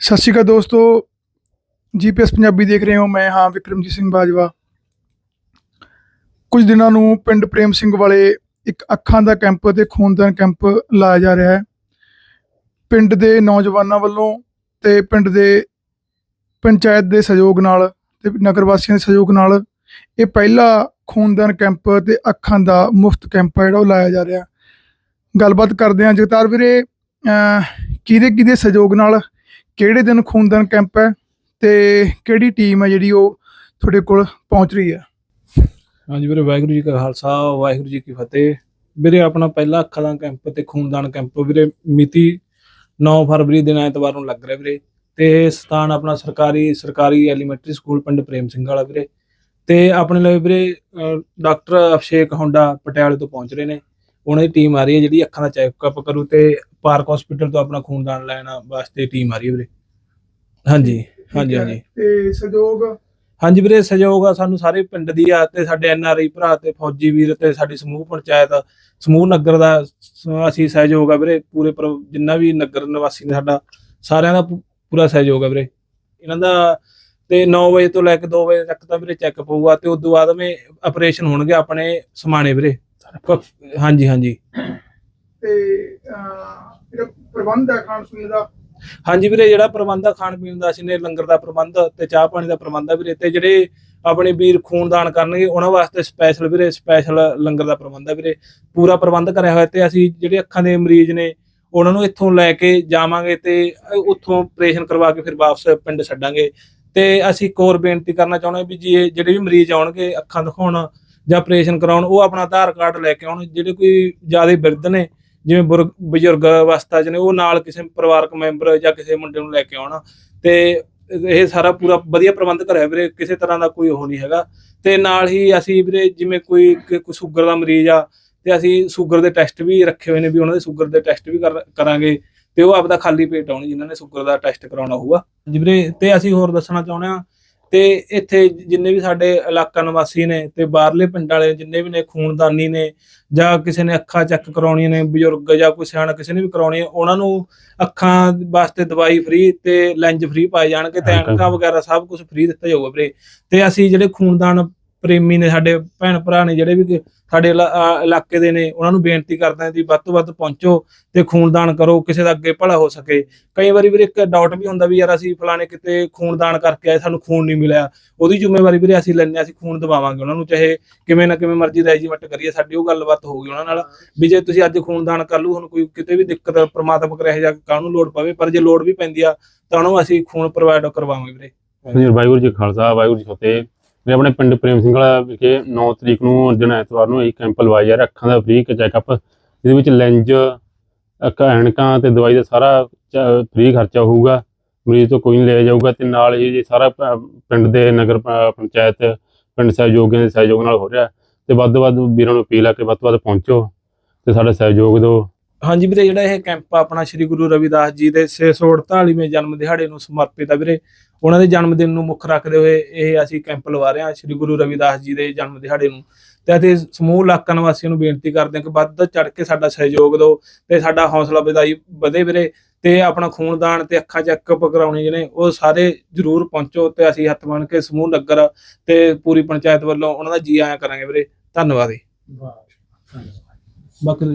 ਸਤਿ ਸ਼੍ਰੀ ਅਕਾਲ ਦੋਸਤੋ। ਜੀਪੀਐਸ ਪੰਜਾਬੀ ਦੇਖ ਰਹੇ ਹੋ ਮੈਂ ਹਾਂ ਵਿਕਰਮਜੀਤ ਸਿੰਘ ਬਾਜਵਾ। ਕੁਝ ਦਿਨਾਂ ਨੂੰ ਪਿੰਡ ਪ੍ਰੇਮ ਸਿੰਘ ਵਾਲੇ ਇੱਕ ਅੱਖਾਂ ਦਾ ਕੈਂਪ ਤੇ ਖੂਨਦਾਨ ਕੈਂਪ ਲਾਇਆ ਜਾ ਰਿਹਾ ਹੈ। ਪਿੰਡ ਦੇ ਨੌਜਵਾਨਾਂ ਵੱਲੋਂ ਤੇ ਪਿੰਡ ਦੇ ਪੰਚਾਇਤ ਦੇ ਸਹਿਯੋਗ ਨਾਲ ਤੇ ਨਗਰ ਵਾਸੀਆਂ ਦੇ ਸਹਿਯੋਗ ਨਾਲ ਇਹ ਪਹਿਲਾ ਖੂਨਦਾਨ ਕੈਂਪ ਤੇ ਅੱਖਾਂ ਦਾ ਮੁਫਤ ਕੈਂਪ ਹੈ ਜਿਹੜਾ ਉਹ ਲਾਇਆ ਜਾ ਰਿਹਾ। ਗੱਲਬਾਤ ਕਰਦੇ ਹਾਂ। ਜਗਤਾਰ ਵੀਰੇ ਕਿਹਦੇ ਕਿਹਦੇ ਸਹਿਯੋਗ ਨਾਲ ਕਿਹੜੇ ਦਿਨ ਖੂਨਦਾਨ ਕੈਂਪ ਹੈ ਤੇ ਕਿਹੜੀ ਟੀਮ ਹੈ ਜਿਹੜੀ ਉਹ ਤੁਹਾਡੇ ਕੋਲ ਪਹੁੰਚ ਰਹੀ ਹੈ? ਹਾਂਜੀ ਵੀਰੇ, ਵਾਹਿਗੁਰੂ ਜੀ ਕਾ ਖਾਲਸਾ, ਵਾਹਿਗੁਰੂ ਜੀ ਕੀ ਫਤਿਹ। ਵੀਰੇ, ਆਪਣਾ ਪਹਿਲਾ ਅੱਖਾਂ ਦਾ ਕੈਂਪ ਤੇ ਖੂਨਦਾਨ ਕੈਂਪ, ਵੀਰੇ, ਮਿਤੀ 9 ਫਰਵਰੀ ਦਿਨ ਐਤਵਾਰ ਨੂੰ ਲੱਗ ਰਿਹਾ ਵੀਰੇ। ਤੇ ਸਥਾਨ ਆਪਣਾ ਸਰਕਾਰੀ ਸਰਕਾਰੀ ਐਲੀਮੈਂਟਰੀ ਸਕੂਲ ਪਿੰਡ ਪ੍ਰੇਮ ਸਿੰਘ ਵਾਲਾ ਵੀਰੇ। ਤੇ ਆਪਣੇ ਲਈ ਵੀਰੇ ਡਾਕਟਰ ਅਭਿਸ਼ੇਕ ਹੋਂਡਾ ਪਟਿਆਲੇ ਤੋਂ ਪਹੁੰਚ ਰਹੇ ਨੇ। ਉਹਨਾਂ ਦੀ ਟੀਮ ਆ ਰਹੀ ਹੈ ਜਿਹੜੀ ਅੱਖਾਂ ਦਾ ਚੈੱਕਅਪ ਕਰੂ ਤੇ ਪਾਰਕ ਹਸਪੀਟਲ ਤੋਂ ਆਪਣਾ ਖੂਨਦਾਨ ਲੈਣ ਵਾਸਤੇ ਟੀਮ ਆ ਰਹੀ ਹੈ ਵੀਰੇ। ਹਾਂਜੀ ਹਾਂਜੀ ਹਾਂਜੀ। ਤੇ ਸਹਿਯੋਗ? ਹਾਂਜੀ ਵੀਰੇ ਸਹਿਯੋਗ ਆ ਸਾਨੂੰ ਸਾਰੇ ਪਿੰਡ ਦੀ ਆ ਤੇ ਸਾਡੇ ਐਨ ਆਰ ਆਈ ਭਰਾ ਤੇ ਫੌਜੀ ਵੀਰ ਤੇ ਸਾਡੀ ਸਮੂਹ ਪੰਚਾਇਤ ਸਮੂਹ ਨਗਰ ਦਾ ਅਸੀਂ ਸਹਿਯੋਗ ਆ ਵੀਰੇ ਪੂਰੇ ਜਿੰਨਾ ਵੀ ਨਗਰ ਨਿਵਾਸੀ ਨੇ ਸਾਡਾ ਸਾਰਿਆਂ ਦਾ ਪੂਰਾ ਸਹਿਯੋਗ ਆ ਵੀਰੇ। ਇਹਨਾਂ ਦਾ ਤੇ 9 ਵਜੇ ਤੋਂ ਲੈ ਕੇ 2 ਵਜੇ ਤੱਕ ਤਾਂ ਵੀਰੇ ਚੈੱਕਅਪ ਹੋਊਗਾ ਤੇ ਉਸ ਤੋਂ ਬਾਅਦ ਮੇ ਆਪਰੇਸ਼ਨ ਹੋਣਗੇ ਆਪਣੇ ਸਮਾਣੇ ਵੀਰੇ। ਹਾਂਜੀ ਹਾਂਜੀ। ਤੇ ਜਿਹੜਾ ਪ੍ਰਬੰਧ ਹੈ ਖਾਣ ਪੀਣ ਦਾ? ਹਾਂਜੀ ਵੀਰੇ, ਜਿਹੜਾ ਪ੍ਰਬੰਧ ਆ ਖਾਣ ਪੀਣ ਦਾ, ਅਸੀਂ ਨੇ ਲੰਗਰ ਦਾ ਪ੍ਰਬੰਧ ਤੇ ਚਾਹ ਪਾਣੀ ਦਾ ਪ੍ਰਬੰਧ ਆ ਵੀਰੇ, ਤੇ ਜਿਹੜੇ ਆਪਣੇ ਵੀਰ ਖੂਨਦਾਨ ਕਰਨਗੇ, ਉਹਨਾਂ ਵਾਸਤੇ ਸਪੈਸ਼ਲ ਵੀਰੇ ਸਪੈਸ਼ਲ ਲੰਗਰ ਦਾ ਪ੍ਰਬੰਧ ਆ ਵੀਰੇ। ਪੂਰਾ ਪ੍ਰਬੰਧ ਕਰਿਆ ਹੋਇਆ ਤੇ ਅਸੀਂ ਜਿਹੜੇ ਅੱਖਾਂ ਦੇ ਮਰੀਜ਼ ਨੇ, ਉਹਨਾਂ ਨੂੰ ਇੱਥੋਂ ਲੈ ਕੇ ਜਾਵਾਂਗੇ ਤੇ ਉੱਥੋਂ ਆਪਰੇਸ਼ਨ ਕਰਵਾ ਕੇ ਫਿਰ ਵਾਪਸ ਪਿੰਡ ਛੱਡਾਂਗੇ। ਤੇ ਅਸੀਂ ਇੱਕ ਹੋਰ ਬੇਨਤੀ ਕਰਨਾ ਚਾਹੁੰਦੇ ਹਾਂ ਵੀ ਜੀ ਜਿਹੜੇ ਵੀ ਮਰੀਜ਼ ਆਉਣਗੇ, ਅੱਖਾਂ ਦਿਖਾਉਣ ਜਾਂ ਆਪਰੇਸ਼ਨ ਕਰਾਉਣ, ਉਹ ਆਪਣਾ ਆਧਾਰ ਕਾਰਡ ਲੈ ਕੇ ਆਉਣ, ਜਿਹੜੇ ਕੋਈ ਜ਼ਿਆਦਾ ਬਿਰਧ ਨੇ ਜਿਵੇਂ ਬੁਰ- ਬਜ਼ੁਰਗ ਅਵਸਥਾ 'ਚ ਨੇ, ਉਹ ਨਾਲ ਕਿਸੇ ਪਰਿਵਾਰਕ ਮੈਂਬਰ ਜਾਂ ਕਿਸੇ ਮੁੰਡੇ ਨੂੰ ਲੈ ਕੇ ਆਉਣਾ ਤੇ ਇਹ ਸਾਰਾ ਪੂਰਾ ਵਧੀਆ ਪ੍ਰਬੰਧ ਕਰਿਆ ਵੀਰੇ, ਕਿਸੇ ਤਰ੍ਹਾਂ ਦਾ ਕੋਈ ਉਹ ਨਹੀਂ ਹੈਗਾ। ਤੇ ਨਾਲ ਹੀ ਅਸੀਂ ਵੀਰੇ ਜਿਵੇਂ ਕੋਈ ਕੋਈ ਸ਼ੂਗਰ ਦਾ ਮਰੀਜ਼ ਆ ਤੇ ਅਸੀਂ ਸ਼ੂਗਰ ਦੇ ਟੈਸਟ ਵੀ ਰੱਖੇ ਹੋਏ ਨੇ ਵੀ ਉਹਨਾਂ ਦੇ ਸ਼ੂਗਰ ਦੇ ਟੈਸਟ ਵੀ ਕਰਾਂਗੇ ਤੇ ਉਹ ਆਪਦਾ ਖਾਲੀ ਪੇਟ ਆਉਣ ਜਿਨ੍ਹਾਂ ਨੇ ਸ਼ੂਗਰ ਦਾ ਟੈਸਟ ਕਰਾਉਣਾ ਹੋਊਗਾ। ਜੀ ਵੀਰੇ, ਤੇ ਅਸੀਂ ਹੋਰ ਦੱਸਣਾ ਚਾਹੁੰਦੇ ਹਾਂ ਤੇ ਇੱਥੇ ਜਿੰਨੇ ਵੀ ਸਾਡੇ ਇਲਾਕਾ ਨਿਵਾਸੀ ਨੇ ਤੇ ਬਾਹਰਲੇ ਪਿੰਡ ਵਾਲੇ ਜਿੰਨੇ ਵੀ ਨੇ ਖੂਨਦਾਨੀ ਨੇ ਜਾਂ ਕਿਸੇ ਨੇ ਅੱਖਾਂ ਚੈੱਕ ਕਰਾਉਣੀਆਂ ਨੇ ਬਜ਼ੁਰਗ ਜਾਂ ਕੋਈ ਸਿਆਣਾ ਕਿਸੇ ਨੇ ਵੀ ਕਰਾਉਣੀ ਹੈ ਉਹਨਾਂ ਨੂੰ ਅੱਖਾਂ ਵਾਸਤੇ ਦਵਾਈ ਫ੍ਰੀ ਤੇ ਲੈਂਜ ਫ੍ਰੀ ਪਾਏ ਜਾਣਗੇ ਤੇ। ਐਨਕਾਂ ਵਗੈਰਾ ਸਭ ਕੁਝ ਫ੍ਰੀ ਦਿੱਤਾ ਜਾਊਗਾ ਵੀਰੇ ਤੇ ਅਸੀਂ ਜਿਹੜੇ ਖੂਨਦਾਨ ਪ੍ਰੇਮੀ ਨੇ ਸਾਡੇ ਭੈਣ ਭਰਾ ਨੇ ਜਿਹੜੇ ਵੀ ਸਾਡੇ ਇਲਾਕੇ ਦੇ ਨੇ, ਉਹਨਾਂ ਨੂੰ ਬੇਨਤੀ ਕਰਦੇ ਹਾਂ ਕਿ ਵੱਧ ਤੋਂ ਵੱਧ ਪਹੁੰਚੋ ਤੇ ਖੂਨਦਾਨ ਕਰੋ, ਕਿਸੇ ਦਾ ਅੱਗੇ ਭਲਾ ਹੋ ਸਕੇ। ਕਈ ਵਾਰੀ ਵੀਰੇ ਇੱਕ ਡਾਊਟ ਵੀ ਹੁੰਦਾ ਵੀ ਯਾਰ ਅਸੀਂ ਫਲਾਣੇ ਕਿਤੇ ਖੂਨਦਾਨ ਕਰਕੇ ਆਏ, ਸਾਨੂੰ ਖੂਨ ਨਹੀਂ ਮਿਲਿਆ। ਉਹਦੀ ਜ਼ਿੰਮੇਵਾਰੀ ਵੀਰੇ ਅਸੀਂ ਲੈਂਦੇ ਅਸੀਂ ਖੂਨ ਦਵਾਵਾਂਗੇ ਉਹਨਾਂ ਨੂੰ, ਚਾਹੇ ਕਿਵੇਂ ਨਾ ਕਿਵੇਂ ਮਰਜ਼ੀ ਰੈਜੀਮੈਂਟ ਕਰੀਏ, ਸਾਡੀ ਉਹ ਗੱਲਬਾਤ ਹੋਊਗੀ ਉਹਨਾਂ ਨਾਲ, ਵੀ ਜੇ ਤੁਸੀਂ ਅੱਜ ਖੂਨਦਾਨ ਕਰ ਲੂ ਹੁਣ ਕੋਈ ਕਿਤੇ ਵੀ ਦਿੱਕਤ ਪ੍ਰਮਾਤਮਾ ਕਰੇ ਜਾਂ ਕਾਹਨੂੰ ਲੋੜ ਪਵੇ, ਪਰ ਜੇ ਲੋੜ ਵੀ ਪੈਂਦੀ ਆ, ਤਾਂ ਉਹਨੂੰ ਅਸੀਂ ਖੂਨ ਪ੍ਰੋਵਾਈਡ ਕਰਵਾਵਾਂਗੇ ਵੀਰੇ। ਵਾਹਿਗੁਰੂ ਜੀ ਖਾਲਸਾ, ਵਾਹਿਗੁਰੂ ਜੀ ਫਤਿਹ। ਮੈਂ ਆਪਣੇ ਪਿੰਡ ਪ੍ਰੇਮ ਸਿੰਘ ਵਾਲਾ ਵਿਖੇ 9 ਤਰੀਕ ਨੂੰ, ਦਿਨ ਐਤਵਾਰ ਨੂੰ ਇਹ ਕੈਂਪ ਲਵਾਇਆ ਜਾ ਰਿਹਾ, ਅੱਖਾਂ ਦਾ ਫ੍ਰੀ ਚੈੱਕਅਪ ਜਿਹਦੇ ਵਿੱਚ ਲੈਂਜ ਅੱਖਾਂ ਐਨਕਾਂ ਤੇ ਦਵਾਈ ਦਾ ਸਾਰਾ ਫ੍ਰੀ ਖਰਚਾ ਹੋਊਗਾ, ਮਰੀਜ਼ ਤੋਂ ਕੋਈ ਨਹੀਂ ਲਿਆ ਜਾਊਗਾ ਤੇ ਨਾਲ ਹੀ ਇਹ ਸਾਰਾ ਪਿੰਡ ਦੇ ਨਗਰ ਪੰਚਾਇਤ, ਪਿੰਡ ਸਹਿਯੋਗੀਆਂ ਦੇ ਸਹਿਯੋਗ ਨਾਲ ਹੋ ਰਿਹਾ, ਤੇ ਵੱਧ ਤੋਂ ਵੱਧ ਵੀਰਾਂ ਨੂੰ ਅਪੀਲ ਆ ਕਿ ਵੱਧ ਤੋਂ ਵੱਧ ਪਹੁੰਚੋ ਤੇ ਸਾਡਾ ਸਹਿਯੋਗ ਦਿਓ। ਹਾਂਜੀ ਵੀਰੇ ਜਿਹੜਾ ਇਹ ਕੈਂਪ ਆਪਣਾ ਸ੍ਰੀ ਗੁਰੂ ਰਵਿਦਾਸ ਜੀ ਦੇ 648ਵੇਂ ਜਨਮ ਦਿਹਾੜੇ ਨੂੰ ਸਮਰਪਿਤ ਆ ਵੀਰੇ। ਉਹਨਾਂ ਦੇ ਜਨਮ ਦਿਨ ਨੂੰ ਮੁੱਖ ਰੱਖਦੇ ਹੋਏ ਇਹ ਅਸੀਂ ਕੈਂਪ ਲਵਾ ਰਹੇ ਹਾਂ ਸ੍ਰੀ ਗੁਰੂ ਰਵਿਦਾਸ ਜੀ ਦੇ ਜਨਮ ਦਿਹਾੜੇ ਨੂੰ। ਤੇ ਅਸੀਂ ਸਮੂਹ ਇਲਾਕਾ ਨਿਵਾਸੀਆਂ ਨੂੰ ਬੇਨਤੀ ਕਰਦੇ ਹਾਂ ਕਿ ਵੱਧ ਚੜ ਕੇ ਸਾਡਾ ਸਹਿਯੋਗ ਦਿਓ ਤੇ ਸਾਡਾ ਹੌਸਲਾ ਵਧਾਈ ਵਧੇ ਵੀਰੇ ਤੇ ਆਪਣਾ ਖੂਨਦਾਨ ਤੇ ਅੱਖਾਂ ਚੈੱਕਅਪ ਕਰਾਉਣੇ ਜਿਹਨੇ ਉਹ ਸਾਰੇ ਜ਼ਰੂਰ ਪਹੁੰਚੋ ਤੇ ਅਸੀਂ ਹੱਥ ਬੰਨ ਕੇ ਸਮੂਹ ਨਗਰ ਤੇ ਪੂਰੀ ਪੰਚਾਇਤ ਵੱਲੋਂ ਉਹਨਾਂ ਦਾ ਜੀ ਆਇਆਂ ਕਰਾਂਗੇ ਵੀਰੇ। ਧੰਨਵਾਦ ਜੀ। ਬਾਕੀ